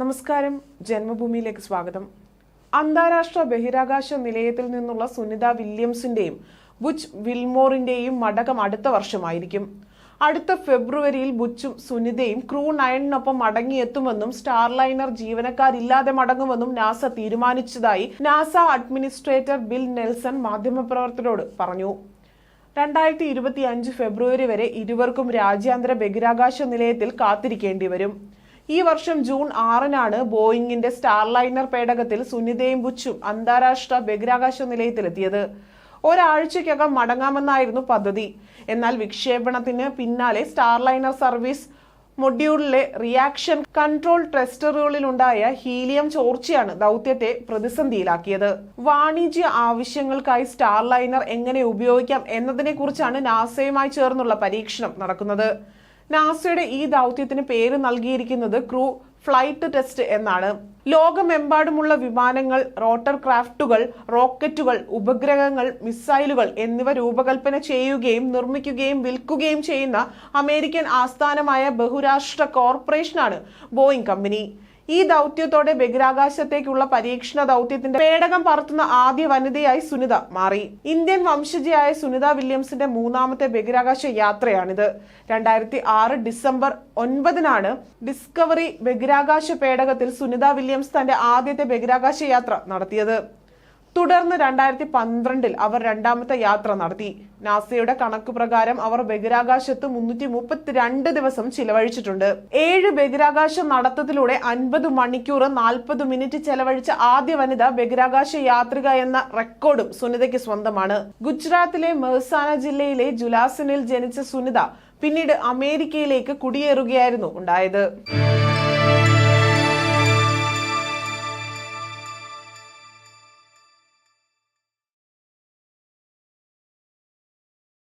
നമസ്കാരം. ജന്മഭൂമിയിലേക്ക് സ്വാഗതം. അന്താരാഷ്ട്ര ബഹിരാകാശ നിലയത്തിൽ നിന്നുള്ള സുനിത വില്യംസിന്റെയും ബുച്ച് വിൽമോറിന്റെയും മടക്കം അടുത്ത വർഷമായിരിക്കും. അടുത്ത ഫെബ്രുവരിയിൽ ബുച്ചും സുനിതയും ക്രൂ നയനിനൊപ്പം മടങ്ങിയെത്തുമെന്നും സ്റ്റാർലൈനർ ജീവനക്കാരില്ലാതെ മടങ്ങുമെന്നും നാസ തീരുമാനിച്ചതായി നാസ അഡ്മിനിസ്ട്രേറ്റർ ബിൽ നെൽസൺ മാധ്യമപ്രവർത്തകരോട് പറഞ്ഞു. രണ്ടായിരത്തി ഇരുപത്തി അഞ്ച് ഫെബ്രുവരി വരെ ഇരുവർക്കും രാജ്യാന്തര ബഹിരാകാശ നിലയത്തിൽ കാത്തിരിക്കേണ്ടി വരും. ഈ വർഷം ജൂൺ ആറിനാണ് ബോയിങ്ങിന്റെ സ്റ്റാർലൈനർ പേടകത്തിൽ സുനിതയും ബുച്ചും അന്താരാഷ്ട്ര ബഹിരാകാശ നിലയത്തിലെത്തിയത്. ഒരാഴ്ചയ്ക്കകം മടങ്ങാമെന്നായിരുന്നു പദ്ധതി. എന്നാൽ വിക്ഷേപണത്തിന് പിന്നാലെ സ്റ്റാർലൈനർ സർവീസ് മൊഡ്യൂളിലെ റിയാക്ഷൻ കൺട്രോൾ ടെസ്റ്ററുകളിലുണ്ടായ ഹീലിയം ചോർച്ചയാണ് ദൗത്യത്തെ പ്രതിസന്ധിയിലാക്കിയത്. വാണിജ്യ ആവശ്യങ്ങൾക്കായി സ്റ്റാർലൈനർ എങ്ങനെ ഉപയോഗിക്കാം എന്നതിനെക്കുറിച്ചാണ് നാസയുമായി ചേർന്നുള്ള പരീക്ഷണം നടക്കുന്നത്. നാസയുടെ ഈ ദൗത്യത്തിന് പേര് നൽകിയിരിക്കുന്നത് ക്രൂ ഫ്ലൈറ്റ് ടെസ്റ്റ് എന്നാണ്. ലോകമെമ്പാടുമുള്ള വിമാനങ്ങൾ റോട്ടർ ക്രാഫ്റ്റുകൾ റോക്കറ്റുകൾ ഉപഗ്രഹങ്ങൾ മിസൈലുകൾ എന്നിവ രൂപകൽപ്പന ചെയ്യുകയും നിർമ്മിക്കുകയും വിൽക്കുകയും ചെയ്യുന്ന അമേരിക്കൻ ആസ്ഥാനമായ ബഹുരാഷ്ട്ര കോർപ്പറേഷനാണ് ബോയിങ് കമ്പനി. ഈ ദൗത്യത്തോടെ ബഹിരാകാശത്തേക്കുള്ള പരീക്ഷണ ദൗത്യത്തിന്റെ പേടകം പറത്തുന്ന ആദ്യ വനിതയായി സുനിത മാറി. ഇന്ത്യൻ വംശജയായ സുനിത വില്യംസിന്റെ മൂന്നാമത്തെ ബഹിരാകാശ യാത്രയാണിത്. രണ്ടായിരത്തി ആറ് ഡിസംബർ ഒൻപതിനാണ് ഡിസ്കവറി ബഹിരാകാശ പേടകത്തിൽ സുനിത വില്യംസ് തന്റെ ആദ്യത്തെ ബഹിരാകാശ യാത്ര നടത്തിയത്. തുടർന്ന് രണ്ടായിരത്തി പന്ത്രണ്ടിൽ അവർ രണ്ടാമത്തെ യാത്ര നടത്തി. നാസയുടെ കണക്ക് പ്രകാരം അവർ ബഹിരാകാശത്ത് മുന്നൂറ്റി മുപ്പത്തിരണ്ട് ദിവസം ചിലവഴിച്ചിട്ടുണ്ട്. ഏഴ് ബഹിരാകാശ നടത്തത്തിലൂടെ അൻപത് മണിക്കൂർ നാൽപ്പത് മിനിറ്റ് ചെലവഴിച്ച ആദ്യ വനിത ബഹിരാകാശ യാത്രിക എന്ന റെക്കോർഡും സുനിതയ്ക്ക് സ്വന്തമാണ്. ഗുജറാത്തിലെ മെഹ്സാന ജില്ലയിലെ ജുലാസിനിൽ ജനിച്ച സുനിത പിന്നീട് അമേരിക്കയിലേക്ക് കുടിയേറുകയായിരുന്നു ഉണ്ടായത്.